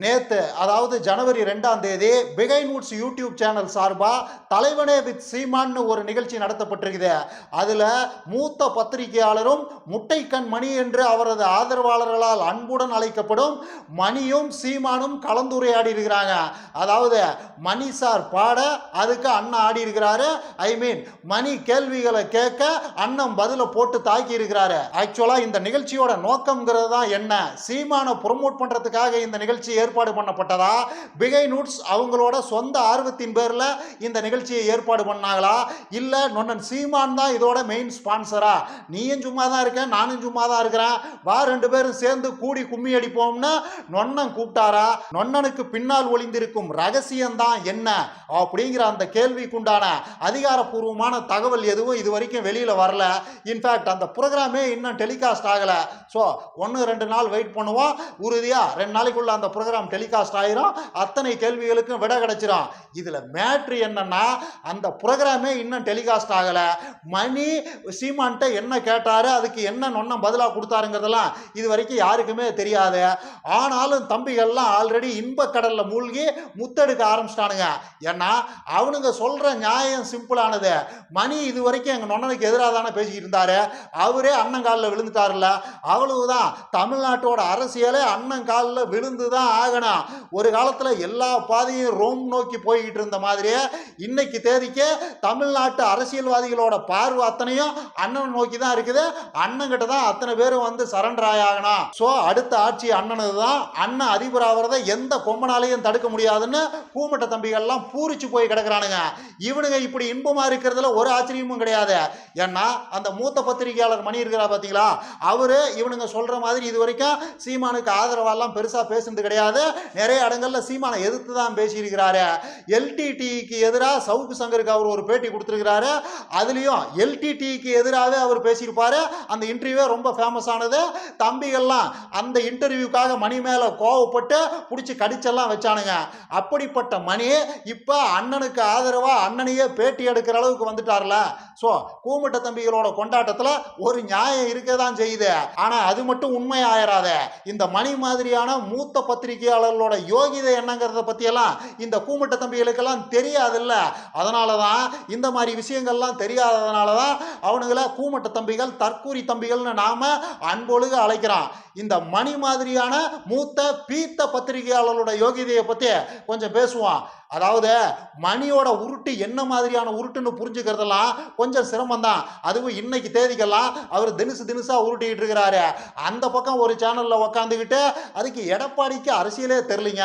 நேற்று நேத்து அதாவது ஜனவரி ரெண்டாம் தேதி பிகைன் வுட்ஸ் யூடியூப் சேனல் சார்பாக தலைவனே வித் சீமான்னு ஒரு நிகழ்ச்சி நடத்தப்பட்டிருக்குது. அதில் மூத்த பத்திரிகையாளரும் முட்டைக்கண் மணி என்று அவரது ஆதரவாளர்களால் அன்புடன் அழைக்கப்படும் மணியும் சீமானும் கலந்துரையாடி இருக்கிறாங்க. அதாவது மணி சார் பாட அதுக்கு அண்ணன் ஆடி இருக்கிறாரு. ஐ மீன் மணி கேள்விகளை கேட்க அண்ணன் பதிலை போட்டு தாக்கி இருக்கிறாரு. ஆக்சுவலாக இந்த நிகழ்ச்சியோட நோக்கம்ங்கிறது தான் என்ன? சீமானை ப்ரொமோட் பண்ணுறதுக்காக இந்த நிகழ்ச்சி ஏற்பாடு பண்ணப்பட்டதா? பிகை நூட்ஸ் அவங்களோட சொந்த ஆர்வத்தின் பேரில் இந்த நிகழ்ச்சியை ஏற்பாடு பண்ணாங்களா? இல்லை நொன்னன் சீமான் தான் இதோட மெயின் ஸ்பான்சரா நீயும் சும்மா தான் இருக்க நானும் சும்மா தான் இருக்கிறேன். வா ரெண்டு பேரும் சேர்ந்து கூடி கும்மி அடிப்போம்னு நொன்னன் கூப்பிட்டாரா? நொன்னனுக்கு பின்னால் ஒளிந்திருக்கும் ரகசியம் தான் என்ன? அப்படிங்கிற அந்த கேள்விக்குண்டான அதிகாரப்பூர்வமான தகவல் எதுவும் இது வரைக்கும் வெளியில் வரல. இன்ஃபேக்ட் அந்த ப்ரோக்ராமே இன்னும் டெலிகாஸ்ட் ஆகலை. ஸோ ஒன்று ரெண்டு நாள் வெயிட் பண்ணுவோம். உறுதியாக ரெண்டு நாளைக்குள்ள அந்த ப்ரோக்ராம் டெலிகாஸ்ட் ஆயிரும். அத்தனை கேள்விகளுக்கும் விட கிடைச்சிரும். இதுல மேட்ரு என்னன்னா அந்த ப்ரோக்ராமே இன்னும் டெலிகாஸ்ட் ஆகல. மணி சீமான்ட்ட என்ன கேட்டாரு அதுக்கு என்ன நொன்னம் பதிலாக கொடுத்தாருங்கிறதெல்லாம் இது வரைக்கும் யாருக்குமே தெரியாது. ஆனாலும் தம்பிகள்லாம் ஆல்ரெடி இன்பக்கடலில் மூழ்கி முத்தெடுக்க ஆரம்பிச்சிட்டானுங்க. ஏன்னா அவனுங்க சொல்ற நியாயம் சிம்பிளானது மணி இது வரைக்கும் எங்க நொன்னனுக்கு எதிராக தானே பேசிக்கிட்டு இருந்தாரு. அவரே அண்ணன் காலில் விழுந்துட்டார்ல அவ்வளவுதான். தமிழ்நாட்டோட அரசியலே அண்ணன் காலில் விழுந்து தான் ஆகணும். ஒரு காலத்தில் எல்லா பாதையும் ரோம் நோக்கி போய்கிட்டு இருந்த மாதிரியே இன்னைக்கு தேதிக்கு தமிழ்நாட்டு அரசியல்வாதிகளோட பார்வை அத்தனையும் அண்ணன் நோக்கி தான் இருக்குது. அண்ணன் கிட்ட தான் அத்தனை பேரும் வந்து சரண்டர் ஆகணும் ஸோ அடுத்த ஆட்சி அண்ணனது தான். அண்ணன் அதிபர் ஆகிறத எந்த கொம்பனாலையும் தடுக்க முடியாதுன்னு பூமட்ட தம்பிகள்லாம் பூரிச்சு போய் கிடக்குறானுங்க. இவனுங்க இப்படி இன்பமாக இருக்கிறதுல ஒரு ஆச்சரியமும் கிடையாது. ஏன்னா அந்த மூத்த பத்திரிகையாளர் மணி இருக்கிறா பார்த்தீங்களா அவரு இவனுங்க சொல்கிற மாதிரி இது வரைக்கும் சீமானுக்கு ஆதரவாலாம் பெருசாக பேசுனது கிடையாது. நிறைய இடங்கள்ல சீமானை எதிர்த்து தான் பேசியிருக்கிறாரு. எல்டிடிக்கு எதிராக சவுக்கு சங்கருக்கு அவர் ஒரு பேட்டி கொடுத்துருக்கிறாரு. அதுலேயும் எல்டிடிக்கு எதிராகவே அவர் பேசியிருப்பாரு. அந்த இன்டர்வியூவே ரொம்ப ஃபேமஸ் ஆனது. தம்பிகள்லாம் அந்த இன்டர்வியூக்காக மணி மேலே கோவப்பட்டு பிடிச்சி கடிச்செல்லாம் வச்சானுங்க. அப்படிப்பட்ட மணி இப்போ அண்ணனுக்கு ஆதரவாக அண்ணனையே பேட்டி எடுக்கிற அளவுக்கு வந்துட்டார்ல. ஸோ கூமட்ட தம்பிகளோட கொண்டாட்டத்தில் ஒரு நியாயம் இருக்க தான் செய்யுது. ஆனால் அது மட்டும் உண்மை ஆயிராத இந்த மணி மாதிரியான மூத்த அவர்களோட யோகிதை என்னங்கிறத பற்றியெல்லாம் இந்த கூமுட்ட தம்பிகளுக்கெல்லாம் தெரியாதுல்ல. அதனால தான் இந்த மாதிரி விஷயங்கள்லாம் தெரியாததுனால தான் அவனுங்கள கூமுட்ட தம்பிகள் தற்கூரி தம்பிகள்னு நாம அன்பொழுக அழைக்கிறான் இந்த மணி மாதிரியான மூத்த பீத்த பத்திரிகையாளர்களோட யோகிதையை பற்றி கொஞ்சம் பேசுவான் அதாவது மணியோட உருட்டு என்ன மாதிரியான உருட்டுன்னு புரிஞ்சுக்கிறதெல்லாம் கொஞ்சம் சிரமம் தான் அதுவும் இன்னைக்கு தேதிக்கெல்லாம் அவர் தினுசு தினுசாக உருட்டிக்கிட்டு இருக்கிறாரு. அந்த பக்கம் ஒரு சேனலில் உக்காந்துக்கிட்டு அதுக்கு எடப்பாடிக்கு அரசியலே தெரிலிங்க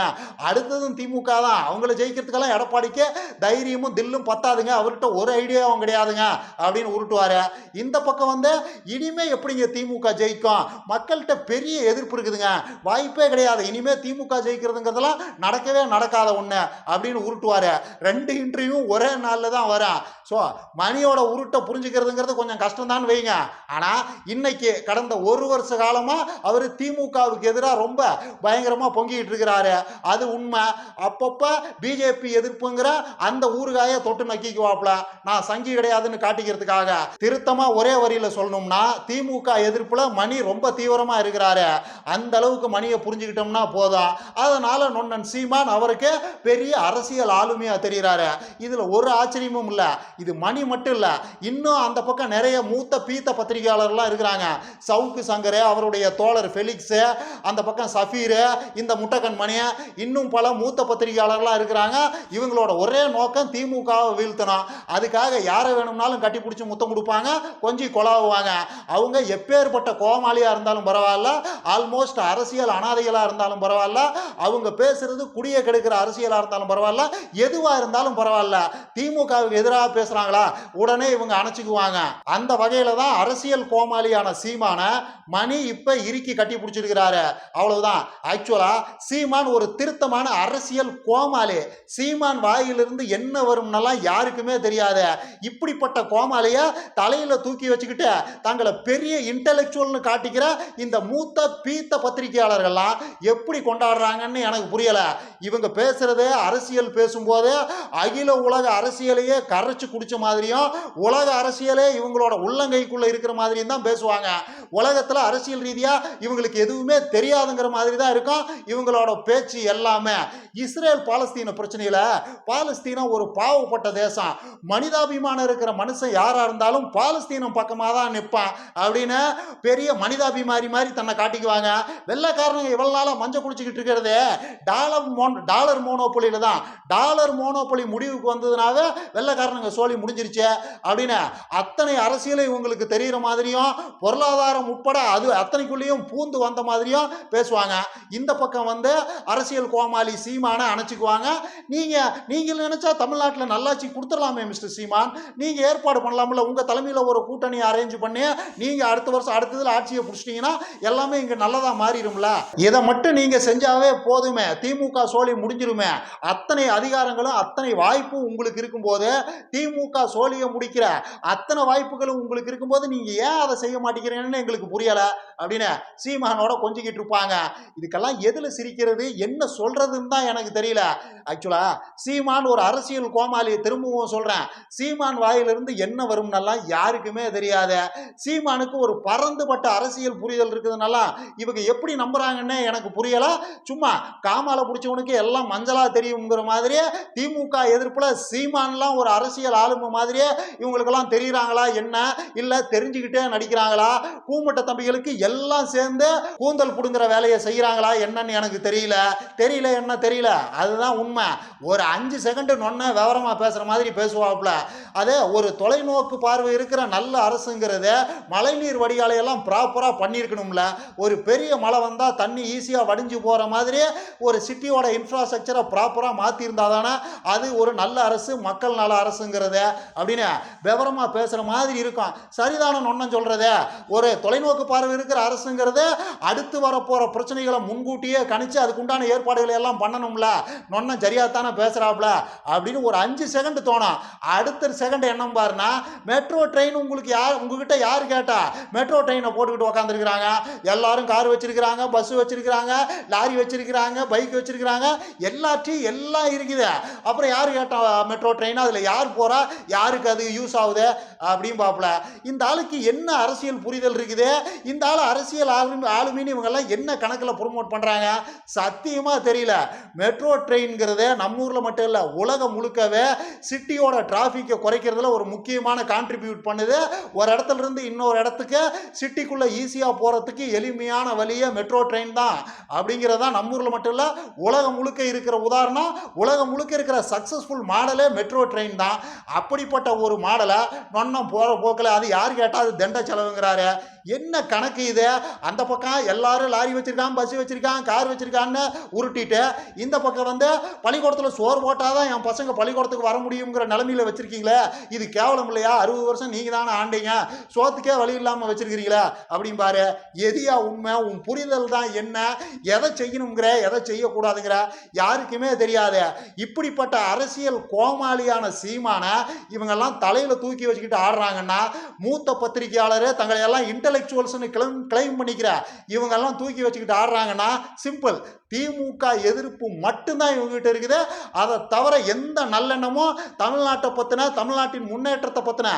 அடுத்ததும் திமுக தான். அவங்கள ஜெயிக்கிறதுக்கெல்லாம் எடப்பாடிக்கு தைரியமும் தில்லும் பத்தாதுங்க. அவர்கிட்ட ஒரு ஐடியாவும் கிடையாதுங்க அப்படின்னு உருட்டுவாரு. இந்த பக்கம் வந்து இனிமே எப்படிங்க திமுக ஜெயிக்கும்? மக்கள்கிட்ட பெரிய எதிர்ப்பு இருக்குதுங்க. வாய்ப்பே கிடையாது. இனிமே திமுக ஜெயிக்கிறதுங்கிறதெல்லாம் நடக்கவே நடக்காத ஒன்று அப்படின்னு உருட்டுவாரு. ரெண்டு இன்டர்வியூ ஒரே நாளில் தான் வரும். ஸோ மணியோட உருட்டை புரிஞ்சுக்கிறதுங்கிறது கொஞ்சம் கஷ்டம்தான் வைங்க. ஆனால் இன்னைக்கு கடந்த ஒரு வருஷ காலமாக அவர் திமுகவுக்கு எதிராக ரொம்ப பயங்கரமாக பொங்கிட்டு இருக்கிறாரு. அது உண்மை. அப்பப்போ பிஜேபி எதிர்ப்புங்கிற அந்த ஊறுகாயை தொட்டு நக்கிக்குவாப்ல நான் சங்கி கிடையாதுன்னு காட்டிக்கிறதுக்காக. திருத்தமாக ஒரே வரியில் சொல்லணும்னா திமுக எதிர்ப்பில் மணி ரொம்ப தீவிரமாக இருக்கிறாரு. அந்த அளவுக்கு மணியை புரிஞ்சுக்கிட்டோம்னா போதும். அதனால நொன்னன் சீமான் அவருக்கு பெரிய அரசு அரசியல் ஆளுமையாக தெரிகிறாரு இதில் ஒரு ஆச்சரியமும் இல்லை. இது மணி மட்டும் இல்லை. இன்னும் அந்த பக்கம் நிறைய மூத்த பீத்த பத்திரிகையாளர்லாம் இருக்கிறாங்க. சவுக்கு சங்கர் அவருடைய தோழர் ஃபெலிக்ஸு அந்த பக்கம் சஃபீரு இந்த முட்டக்கன் மணி இன்னும் பல மூத்த பத்திரிகையாளர்லாம் இருக்கிறாங்க. இவங்களோட ஒரே நோக்கம் திமுகவை வீழ்த்தணும். அதுக்காக யாரை வேணும்னாலும் கட்டி பிடிச்சி முத்தம் கொடுப்பாங்க கொஞ்சம் கொலாவுவாங்க. அவங்க எப்பேற்பட்ட கோமாளியாக இருந்தாலும் பரவாயில்ல. ஆல்மோஸ்ட் அரசியல் அனாதைகளாக இருந்தாலும் பரவாயில்ல. அவங்க பேசுறது குடியை கெடுக்கிற அரசியலாக இருந்தாலும் பரவாயில்ல. எதுவாக இருந்தாலும் பரவாயில்ல. திமுகவுக்கு எதிராக பேசுகிறாங்களா உடனே இவங்க அணைச்சிக்குவாங்க. அந்த வகையில் தான் அரசியல் கோமாளியான சீமான மணி இப்போ இறுக்கி கட்டி பிடிச்சிருக்கிறாரு. அவ்வளவுதான். ஆக்சுவலாக சீமான் ஒரு திருத்தமான அரசியல் கோமாளி. சீமான் வாயிலிருந்து என்ன வரும்னெல்லாம் யாருக்குமே தெரியாது. இப்படிப்பட்ட கோமாளிய தலையில் தூக்கி வச்சுக்கிட்டு தங்களை பெரிய இன்டலெக்சுவல்னு காட்டிக்கிற இந்த மூத்த பீத்த பத்திரிகையாளர்கள்லாம் எப்படி கொண்டாடுறாங்கன்னு எனக்கு புரியல. இவங்க பேசுறது அரசியல் பேசும்போது அகில உலக அரசியலையே கரைச்சு குடிச்ச மாதிரியும் உலக அரசியலே இவங்களோட உள்ளங்கைக்குள்ள இருக்கிற மாதிரியும் தான் பேசுவாங்க. உலகத்துல அரசியல் ரீதியா இவங்களுக்கு எதுவுமே தெரியாதுங்கிற மாதிரி தான் இருக்கும். இவங்களோட பேச்சு எல்லாமே. இஸ்ரேல் பாலஸ்தீன பிரச்சனையில பாலஸ்தீனம் ஒரு பாவப்பட்ட தேசம். மனிதாபிமானம் இருக்கிற மனுஷன் யாரா இருந்தாலும் பாலஸ்தீனம் பக்கமாக தான் நிற்பான் அப்படின்னு பெரிய மனிதாபிமாரி மாதிரி தன்னை காட்டிக்குவாங்க. வெள்ளைக்காரனுங்க இவ்வளவு நாளா மஞ்சள் குடிச்சுக்கிட்டு இருக்கிறதே. டாலர் மோன் டாலர் மோனோபொலியில தான் டாலர் மோனோபொலி முடிவுக்கு வந்ததுனால வெள்ளைக்காரனுங்க சோழி முடிஞ்சிருச்சு அப்படின்னு அத்தனை அரசியலை உங்களுக்கு தெரிகிற மாதிரியும் பொருளாதாரம் உட்பட அது அத்தனைக்குள்ளேயும் பூந்து வந்த மாதிரியும் பேசுவாங்க. இந்த பக்கம் வந்து அரசியல் கோமாளி சீமானை அணைச்சிக்குவாங்க. நீங்கள் நீங்கள் நினச்சா தமிழ்நாட்டில் நல்லாட்சி கொடுத்துடலாமே மிஸ்டர் சீமான். நீங்கள் ஏற்பாடு பண்ணலாம்ல உங்கள் தலைமையில் ஒரு கூட்டணி அரேஞ்ச் பண்ணி நீங்கள் அடுத்த வருஷம் அடுத்ததில் ஆட்சியை பிடிச்சிட்டீங்கன்னா எல்லாமே இங்கே நல்லதாக மாறிடும்ல. இதை மட்டும் நீங்கள் செஞ்சாவே போதுமே திமுக சோழி முடிஞ்சிருமே. அத்தனை அத்தனை அதிகாரங்களும் அத்தனை வாய்ப்பும் உங்களுக்கு இருக்கும்போது திமுக சோழியை முடிக்கிற அத்தனை வாய்ப்புகளும் உங்களுக்கு இருக்கும்போது நீங்க ஏன் அதை செய்ய மாட்டேங்கிறீங்கன்னு எங்களுக்கு புரியல அப்படின்னு சீமானோட கொஞ்சிக்கிட்டு இருப்பாங்க. இதுக்கெல்லாம் எதுல சிரிக்கிறது என்ன சொல்றதுன்னு தான் எனக்கு தெரியல. ஆக்சுவலா சீமான் ஒரு அரசியல் கோமாளியை திரும்பவும் சொல்றேன். சீமான் வாயிலிருந்து என்ன வரும்னெல்லாம் யாருக்குமே தெரியாது. சீமானுக்கு ஒரு பறந்துபட்ட அரசியல் புரிதல் இருக்குதுனால இவங்க எப்படி நம்புறாங்கன்னு எனக்கு புரியல. சும்மா காமால பிடிச்சவனுக்கு எல்லாம் மஞ்சளா தெரியுங்கிற மாதிரியே திமுக எதிர்ப்புல சீமான்லாம் ஒரு அரசியல் ஆளுமை மாதிரியே இவங்களுக்கெல்லாம் தெரியுறாங்களா என்ன? இல்ல தெரிஞ்சுக்கிட்டே நடிக்கிறாங்களா? கூமட்ட தம்பிகளுக்கு எல்லாம் சேர்ந்து கூந்தல் புடுங்குற வேலையை செய்யறாங்களா என்னன்னு எனக்கு தெரியல. தெரியல என்ன தெரியல? அதுதான் உண்மை. ஒரு அஞ்சு செகண்ட் நொன்ன விவரமா பேசுற மாதிரி பேசுவாப்புல. அதே ஒரு தொலைநோக்கு பார்வை இருக்கிற நல்ல அரசுங்கிறது மழைநீர் வடிகாலையெல்லாம் ப்ராப்பரா பண்ணியிருக்கணும்ல. ஒரு பெரிய மழை வந்தா தண்ணி ஈஸியா வடிஞ்சு போற மாதிரி ஒரு சிட்டியோட இன்ஃப்ராஸ்ட்ரக்சரை ப்ராப்பரா மாத்திருந்தா தானே அது ஒரு நல்ல அரசு மக்கள் நல அரசுங்கிறது அப்படின்னு விவரமாக பேசுகிற மாதிரி இருக்கும். சரிதான ஒன்றும் சொல்கிறதே ஒரு தொலைநோக்கு பார்வை இருக்கிற அரசுங்கிறது அடுத்து வரப்போகிற பிரச்சனைகளை முன்கூட்டியே கணிச்சு அதுக்குண்டான ஏற்பாடுகளை எல்லாம் பண்ணணும்ல. நொன்னும் சரியாக தானே பேசுறாப்ல அப்படின்னு ஒரு அஞ்சு செகண்ட் தோணும். அடுத்த செகண்ட் என்ன பாருன்னா மெட்ரோ ட்ரெயின் உங்களுக்கு யார் உங்ககிட்ட யார் கேட்டா? மெட்ரோ ட்ரெயினை போட்டுக்கிட்டு உட்காந்துருக்குறாங்க எல்லாரும் கார் வச்சிருக்கிறாங்க பஸ் வச்சிருக்கிறாங்க லாரி வச்சிருக்கிறாங்க பைக் வச்சிருக்கிறாங்க. எல்லாத்தையும் எல்லாம் இருக்குது. அப்புறம் யார் கேட்டா மெட்ரோ ட்ரெயின் அதில் யார் போகிறா யாருக்கு அது யூஸ் ஆகுது? அப்படின்னு பார்ப்பல இந்த ஆளுக்கு என்ன அரசியல் புரிதல் இருக்குது? இந்த ஆள் அரசியல் ஆளுமை ஆளுமின்னு இவங்கெல்லாம் என்ன கணக்கில் ப்ரொமோட் பண்ணுறாங்க சத்தியமாக தெரியல. மெட்ரோ ட்ரெயின்ங்கிறத நம்ம ஊரில் மட்டும் இல்லை உலகம் முழுக்கவே சிட்டியோட டிராஃபிக்கை குறைக்கிறதுல ஒரு முக்கியமான கான்ட்ரிபியூட் பண்ணுது. ஒரு இடத்துல இருந்து இன்னொரு இடத்துக்கு சிட்டிக்குள்ளே ஈஸியாக போகிறதுக்கு எளிமையான வழியே மெட்ரோ ட்ரெயின் தான். அப்படிங்கிறதான் நம்ம ஊரில் மட்டும் இல்லை உலகம் முழுக்க இருக்கிற உதாரணம். உலகம் முழுக்க இருக்கிற சக்ஸஸ்ஃபுல் மாடலே மெட்ரோ ட்ரெயின் தான். அப்படிப்பட்ட ஒரு மாடலை நொன்னம் போகிற போக்கில் அது யார் கேட்டால் அது தண்ட செலவுங்கிறாரு என்ன கணக்கு இது? அந்த பக்கம் எல்லாரும் லாரி வச்சுருக்கான் பஸ் வச்சுருக்கான் கார் வச்சுருக்கான்னு உருட்டிட்டு இந்த பக்கம் வந்து பள்ளிக்கூடத்தில் சோறு போட்டால் தான் என் பசங்க பள்ளிக்கூடத்துக்கு வர முடியுங்கிற நிலமையில வச்சுருக்கீங்களே? இது கேவலம் இல்லையா? அறுபது வருஷம் நீங்கள் தானே ஆண்டீங்க. சோத்துக்கே வழி இல்லாமல் வச்சுருக்கிறீங்களா? அப்படின்னு பாரு. எதியா உண்மை உன் புரிதல் தான் என்ன? எதை செய்யணுங்கிற எதை செய்யக்கூடாதுங்கிற யாருக்குமே தெரியாது. இப்படிப்பட்ட அரசியல் கோமாளியான சீமான இவங்கெல்லாம் தலையில் தூக்கி வச்சுக்கிட்டு ஆடுறாங்கன்னா மூத்த பத்திரிகையாளர் தங்களை எல்லாம் இன்டலெக்சுவல்ஸ்னு கிளைம் கிளைம் பண்ணிக்கிற. இவங்கெல்லாம் தூக்கி வச்சுக்கிட்டு ஆடுறாங்கன்னா சிம்பிள் திமுக எதிர்ப்பு மட்டும்தான் இவங்ககிட்ட இருக்குது. அதை தவிர எந்த நல்லெண்ணமும் தமிழ்நாட்டை பற்றின தமிழ்நாட்டின் முன்னேற்றத்தை பற்றின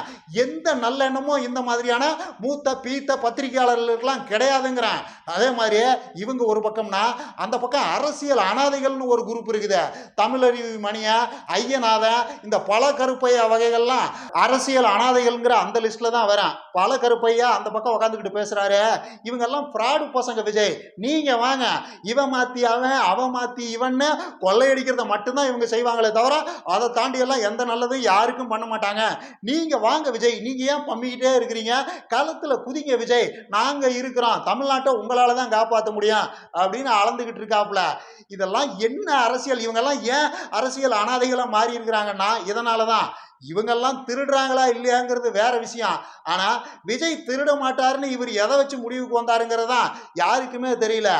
எந்த நல்லெண்ணமும் இந்த மாதிரியான மூத்த பீத்த பத்திரிகையாளர்களுக்கெல்லாம் கிடையாதுங்கிறேன். அதே மாதிரியே இவங்க ஒரு பக்கம்னா அந்த பக்கம் அரசியல் அனாதைகள்னு ஒரு குரூப் இருக்குது. தமிழறிவு மணியா ஐயநாதன் இந்த பல கருப்பையா வகைகள்லாம் அரசியல் அனாதைகள்ங்கிற அந்த லிஸ்ட்ல தான் வரேன். பல கருப்பையா அந்த பக்கம் உட்காந்துக்கிட்டு பேசுறாரு? இவங்கெல்லாம் ஃப்ராடு பசங்க விஜய். நீங்க வாங்க. இவன் மாத்தி அவன் அவன் மாத்தி இவன்னு கொள்ளையடிக்கிறத மட்டும்தான் இவங்க செய்வாங்களே தவிர அதை தாண்டி எல்லாம் எந்த நல்லதும் யாருக்கும் பண்ண மாட்டாங்க. நீங்க வாங்க விஜய். நீங்க ஏன் பம்மிக்கிட்டே இருக்கிறீங்க? களத்துல குதிங்க விஜய். நாங்க இருக்கிறோம். தமிழ்நாட்டை உங்களால தான் காப்பாற்ற முடியும் அப்படின்னு அளந்துகிட்டு இருக்காப்புல. இதெல்லாம் என்ன அரசியல்? இவங்கெல்லாம் ஏன் அரசியல் அனாதைகளாக மாறி இருக்கிறாங்கன்னா இதனால தான் இவங்கெல்லாம் திருடுறாங்களா இல்லையாங்கிறது வேற விஷயம். ஆனா விஜய் திருட மாட்டாருன்னு இவர் எதை வச்சு முடிவுக்கு வந்தாருங்கிறது தான் யாருக்குமே தெரியல.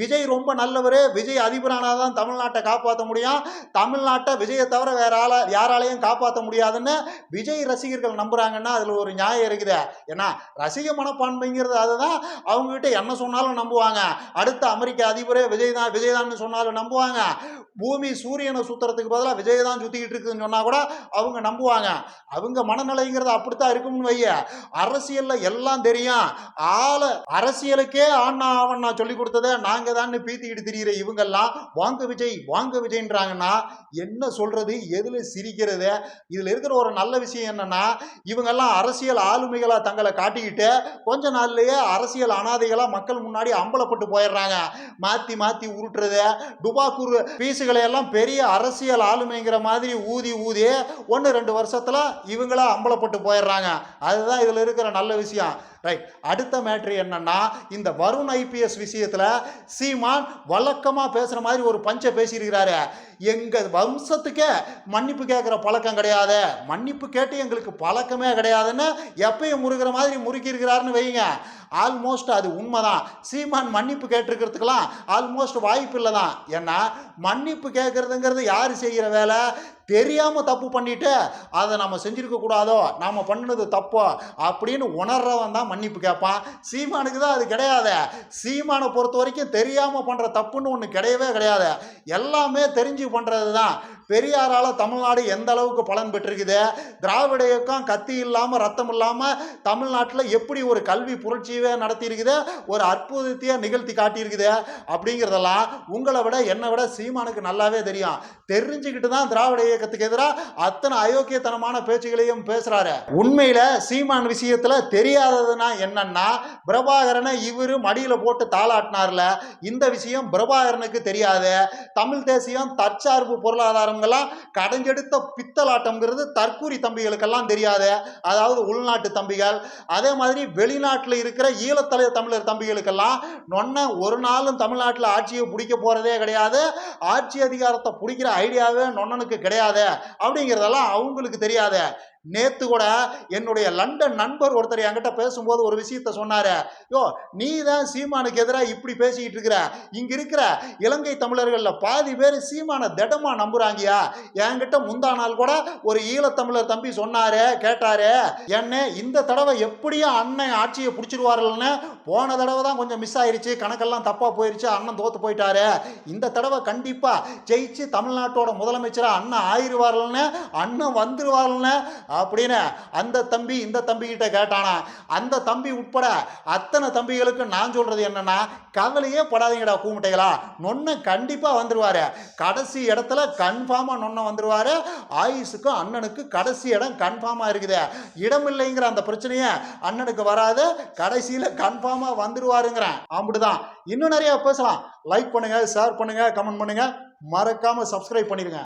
விஜய் ரொம்ப நல்லவர் விஜய் அதிபரானால் தான் தமிழ்நாட்டை காப்பாற்ற முடியும். தமிழ்நாட்டை விஜயை தவிர வேற ஆள யாராலையும் காப்பாற்ற முடியாதுன்னு விஜய் ரசிகர்கள் நம்புறாங்கன்னா அதில் ஒரு நியாயம் இருக்குது. ஏன்னா ரசிக மனப்பான்மைங்கிறது அதுதான். அவங்க கிட்ட என்ன சொன்னாலும் நம்புவாங்க. அடுத்த அமெரிக்க அதிபரே விஜய் தான் விஜய் தான் சொன்னாலும் நம்புவாங்க. பூமி சூரியனை சுத்துறதுக்கு பதிலாக விஜய் தான் சுத்திக்கிட்டு இருக்குதுன்னு சொன்னா கூட அவங்க நம்புவாங்க. பண்ணுவாங்க அவங்க மனநிலைங்கிறது அப்படித்தான் இருக்கும்னு வைய அரசியல்ல எல்லாம் தெரியும். ஆள அரசியலுக்கே ஆண்ணா ஆவண்ணா சொல்லி கொடுத்ததை நாங்க தான் பீத்திக்கிட்டு திரியிற இவங்கெல்லாம் வாங்க விஜய் வாங்க விஜய்ன்றாங்கன்னா என்ன சொல்றது எதுல சிரிக்கிறது? இதுல இருக்கிற ஒரு நல்ல விஷயம் என்னன்னா இவங்கெல்லாம் அரசியல் ஆளுமைகளா தங்களை காட்டிக்கிட்டு கொஞ்ச நாள்லயே அரசியல் அனாதைகளா மக்கள் முன்னாடி அம்பலப்பட்டு போயிடுறாங்க. மாத்தி மாத்தி உருட்டுறது. டுபாக்கூர் பீஸுகளை எல்லாம் பெரிய அரசியல் ஆளுமைங்கிற மாதிரி ஊதி ஊதி ஒன்று ரெண்டு வருஷத்தில் இவங்களா அம்பலப்பட்டு போயிடுறாங்க. அதுதான் இதில் இருக்கிற நல்ல விஷயம். ரைட் அடுத்த மேட்ரு என்னன்னா இந்த வருண் ஐபிஎஸ் விஷயத்தில் சீமான் வழக்கமாக பேசுகிற மாதிரி ஒரு பஞ்சை பேசியிருக்கிறாரு. எங்கள் வம்சத்துக்கே மன்னிப்பு கேட்குற பழக்கம் கிடையாது. மன்னிப்பு கேட்டு எங்களுக்கு பழக்கமே கிடையாதுன்னு எப்பயும் முறுகிற மாதிரி முறுக்கியிருக்கிறாருன்னு வைங்க. ஆல்மோஸ்ட் அது உண்மைதான். சீமான் மன்னிப்பு கேட்டிருக்கிறதுக்கெல்லாம் ஆல்மோஸ்ட் வாய்ப்பு இல்லை தான் ஏன்னா மன்னிப்பு கேட்குறதுங்கிறது யார் செய்கிற வேலை? தெரியாமல் தப்பு பண்ணிட்டு அதை நம்ம செஞ்சுருக்க கூடாதோ? நாம பண்ணது தப்போ? அப்படின்னு உணர்றவன் தான் மன்னிப்பு கேட்பான் சீமானுக்கு தான் அது கிடையாது. சீமானை பொறுத்த வரைக்கும் தெரியாமல் பண்ணுற தப்புன்னு ஒன்று கிடையவே கிடையாது. எல்லாமே தெரிஞ்சு பண்ணுறது தான் பெரியாரால் தமிழ்நாடு எந்த அளவுக்கு பலன் பெற்றிருக்குது? திராவிட இயக்கம் கத்தி இல்லாமல் ரத்தம் இல்லாமல் தமிழ்நாட்டில் எப்படி ஒரு கல்வி புரட்சியவே நடத்தியிருக்குது? ஒரு அற்புதத்தையே நிகழ்த்தி காட்டியிருக்குது? அப்படிங்கிறதெல்லாம் உங்களை விட என்னை விட சீமானுக்கு நல்லாவே தெரியும். தெரிஞ்சுக்கிட்டு தான் திராவிட இயக்கத்துக்கு எதிராக அத்தனை அயோக்கியத்தனமான பேச்சுகளையும் பேசுகிறாரு உண்மையில் சீமான் விஷயத்தில் தெரியாததுனால தெரியாததுன்னா என்னன்னா பிரபாகரனை இவரு மடியில் போட்டு தாளாட்டினார்ல. இந்த விஷயம் பிரபாகரனுக்கு தெரியாது. தமிழ் தேசியம் தற்சார்பு பொருளாதாரங்கள்லாம் கடைஞ்செடுத்த பித்தலாட்டம்ங்கிறது தற்கூரி தம்பிகளுக்கெல்லாம் தெரியாது. அதாவது உள்நாட்டு தம்பிகள். அதே மாதிரி வெளிநாட்டில் இருக்கிற ஈழத்தலைய தமிழர் தம்பிகளுக்கெல்லாம் நொன்ன ஒரு நாளும் தமிழ்நாட்டில் ஆட்சியை பிடிக்க போகிறதே கிடையாது. ஆட்சி அதிகாரத்தை பிடிக்கிற ஐடியாவே நொன்னனுக்கு கிடையாது. அப்படிங்கிறதெல்லாம் அவங்களுக்கு தெரியாது. நேத்து கூட என்னுடைய லண்டன் நண்பர் ஒருத்தர் என்கிட்ட பேசும்போது ஒரு விஷயத்த சொன்னாரு. யோ நீ தான் சீமானுக்கு எதிராக இப்படி பேசிக்கிட்டு இருக்கிற? இங்க இருக்கிற இலங்கை தமிழர்கள்ல பாதி பேர் சீமான திடமா நம்புறாங்கயா? என்கிட்ட முந்தா நாள் கூட ஒரு ஈழத்தமிழர் தம்பி சொன்னாரு கேட்டாரு என்ன இந்த தடவை எப்படியும் அண்ணன் ஆட்சியை பிடிச்சிருவார்கள்னு போன தடவை தான் கொஞ்சம் மிஸ் ஆயிருச்சு கணக்கெல்லாம் தப்பா போயிருச்சு அண்ணன் தோத்து போயிட்டாரு. இந்த தடவை கண்டிப்பா ஜெயிச்சு தமிழ்நாட்டோட முதலமைச்சரா அண்ணன் ஆயிருவார்கள்னு அண்ணன் வந்துருவார்கள்னு அப்படின்னு அந்த தம்பி இந்த தம்பிக்கிட்ட கேட்டானா அந்த தம்பி உட்பட அத்தனை தம்பிகளுக்கு நான் சொல்கிறது என்னன்னா கவலையே படாதீங்கடா கூமுட்டைகளா. நொன்ன கண்டிப்பாக வந்துடுவார் கடைசி இடத்துல கன்ஃபார்மாக நொன்ன வந்துடுவார் ஆயுஷுக்கும் அண்ணனுக்கு கடைசி இடம் கன்ஃபார்மாக இருக்குது. இடம் இல்லைங்கிற அந்த பிரச்சனையை அண்ணனுக்கு வராது. கடைசியில் கன்ஃபார்மாக வந்துடுவாருங்கிறேன் அப்படிதான் இன்னும் நிறையா பேசலாம். லைக் பண்ணுங்கள் ஷேர் பண்ணுங்க கமெண்ட் பண்ணுங்கள் மறக்காமல் சப்ஸ்கிரைப் பண்ணிடுங்க